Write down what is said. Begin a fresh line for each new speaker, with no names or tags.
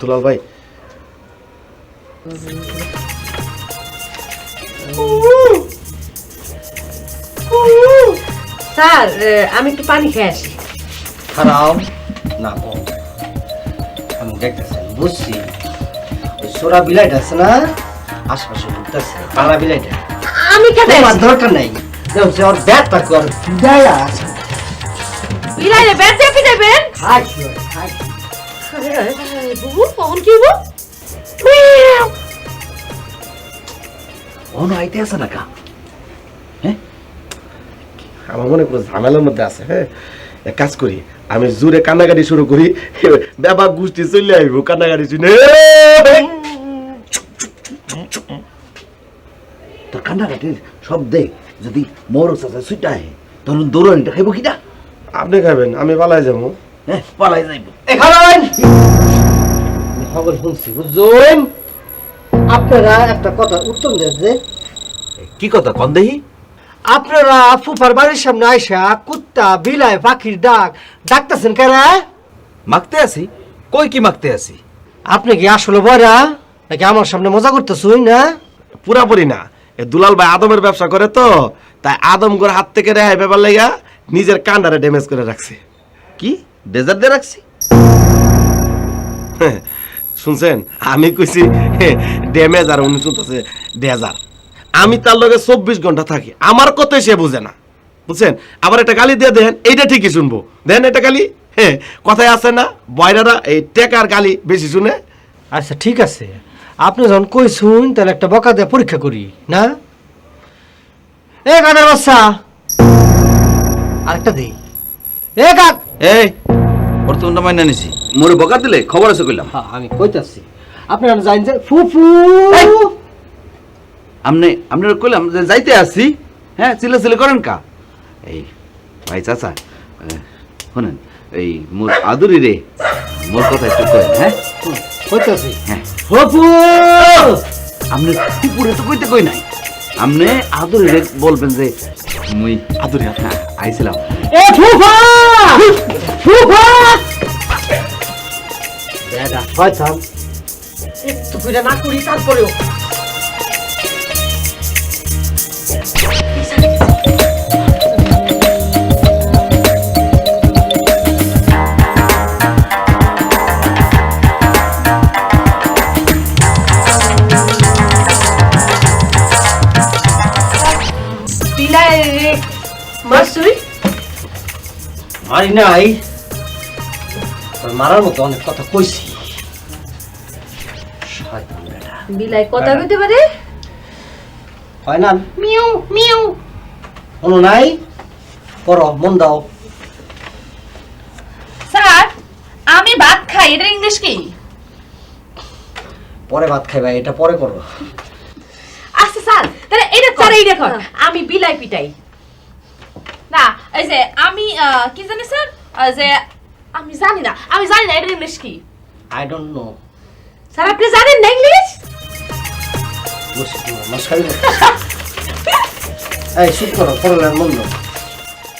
দুলাল ভাই।
স্যার আমি একটু পানি খেয়ে আসি।
খারাপ না আমি দেখতেছি বুঝছি। ওই সোরা বিলাইটা আছে না? আশপাশে ঘুরতেছে পাড়া বিলাইটা।
আমি খেতে আসি
দরকার নাই। ওর ব্যাট বিদায়া আছে।
বিলাই ব্যাট দিয়ে বুবু কখন কি হব
অন আইতে আছে না কা?
আমার মনে করো ঝামেলার মধ্যে আছে হ্যাঁ? এক কাজ করি আমি জোরে কান্নাকাটি শুরু করি বাবা গোষ্ঠী চলে আইব কান্নাকাটি শুনে।
তোর কান্নাকাটির শব্দে যদি মোর সাথে সুইটা আহে তখন দৌড়ানিটা খাইব কিনা?
আপনি খাবেন আমি পালাই যাব।
হ্যাঁ পালাই যাইব।
এখান খবর শুনছি আপনারা একটা কথা উত্তম দেন যে
কি কথা কন দেহি
আপনারা ফুফার বাড়ির সামনে আইসা কুত্তা বিলাই পাখির ডাক ডাকতেছেন
মাগতে আছি। কই কি মাগতে আছি?
আপনি কি আসলে বড়া নাকি আমার সামনে মজা করতেছুই না?
পুরাপুরি না। এ দুলাল ভাই আদমের ব্যবসা করে তো তাই আদম করে হাত থেকে রেহাই পেবার লেগা নিজের কান্ডারে ড্যামেজ করে রাখছে।
কি? ডেজার্ট দিয়ে রাখছি
শুনছেন আমি কইছি ড্যামেজ আর উনি শুনতেছে ডেজার আমি তার লগে চব্বিশ ঘণ্টা থাকি আমার কথাই সে বুঝে না। বুঝছেন? আবার একটা গালি দিয়ে দেন এইটা ঠিকই শুনব। দেন এটা গালি হ্যাঁ কথায় আছে না বয়রারা এই টেকার গালি বেশি শুনে।
আচ্ছা ঠিক আছে। আপনি যখন কই শুন তাহলে একটা বকা দিয়ে পরীক্ষা করি না? এ কাদের বাচ্চা! আরেকটা দেই। এ কাক
এই বর্তমানটা মাইনা নিছি। মোরে বকা দিলে খবর আছে কইলাম।
হ্যাঁ, আমি কইতাছি। আপনারা জানেন যে ফুফু!
আমনে আপনার কইলাম যে যাইতে আসছি হ্যাঁ চিলে চিলে করেন কা? এই ভাই চাচা শোনেন এই মোর আদুরি রে মোর কথা একটু করেন হ্যাঁ?
কইতাছি।
হ্যাঁ।
ফুফু
আপনি কুকুরে তো কইতে কই নাই। আপনি আদুরি রে বলবেন যে মুই আদুরি হ্যাঁ আইছিলাম।
এ ফুফা! ফুফা! বেটা শয়তান। একটু কইরা না করি তারপরেও।
মাসুই
মারি নাই। তোর মারার মতো অনেক কথা কইছি।
বিলাই কথা কইতে পারে?
হয় না?
মিউ মিউ।
কোনো নাই? মন দাও।
স্যার আমি ভাত খাই এটা ইংলিশ কি?
পরে ভাত খাই ভাই এটা পরে করো
আচ্ছা স্যার তাহলে এটা
স্যার
কর
এই দেখো আমি বিলাই পিটাই।
না এই যে আমি কি জানি স্যার? যে আমি জানি না আমি জানি না এটা ইংলিশ কি?
আই ডোন্ট নো
স্যার আপনি জানেন না ইংলিশ?
এই চুপ করো পড়ালেন মন দাও